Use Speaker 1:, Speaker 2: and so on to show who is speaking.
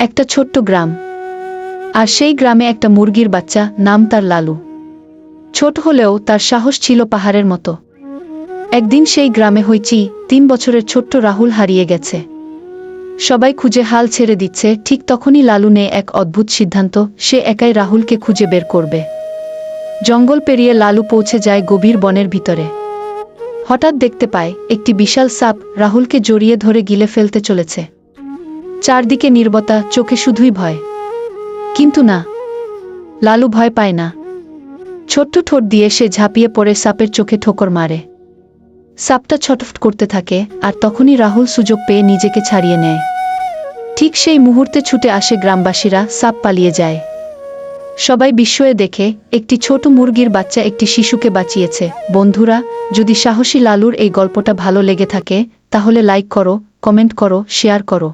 Speaker 1: একটা ছোট্ট গ্রাম। আর সেই গ্রামে একটা মুরগির বাচ্চা নাম তার লালু। ছোট হলেও তার সাহস ছিল পাহাড়ের মতো। একদিন সেই গ্রামে হইচি তিন বছরের ছোট্ট রাহুল হারিয়ে গেছে। সবাই খুঁজে হাল ছেড়ে দিচ্ছে, ঠিক তখনই লালু নেয় এক অদ্ভুত সিদ্ধান্ত, সে একাই রাহুলকে খুঁজে বের করবে। জঙ্গল পেরিয়ে লালু পৌঁছে যায় গভীর বনের ভিতরে। হঠাৎ দেখতে পায়, একটি বিশাল সাপ রাহুলকে জড়িয়ে ধরে গিলে ফেলতে চলেছে। চারদিকে নির্বতা, চোখে শুধুই ভয়। কিন্তু না, লালু ভয় পায় না। ছোট্ট ঠোঁট দিয়ে সে ঝাঁপিয়ে পড়ে সাপের চোখে ঠোকর মারে। সাপটা ছটফট করতে থাকে আর তখনই রাহুল সুযোগ পেয়ে নিজেকে ছাড়িয়ে নেয়। ঠিক সেই মুহূর্তে ছুটে আসে গ্রামবাসীরা, সাপ পালিয়ে যায়। সবাই বিস্ময়ে দেখে, একটি ছোট মুরগির বাচ্চা একটি শিশুকে বাঁচিয়েছে। বন্ধুরা, যদি সাহসী লালুর এই গল্পটা ভালো লেগে থাকে, তাহলে লাইক করো কমেন্ট করো শেয়ার করো।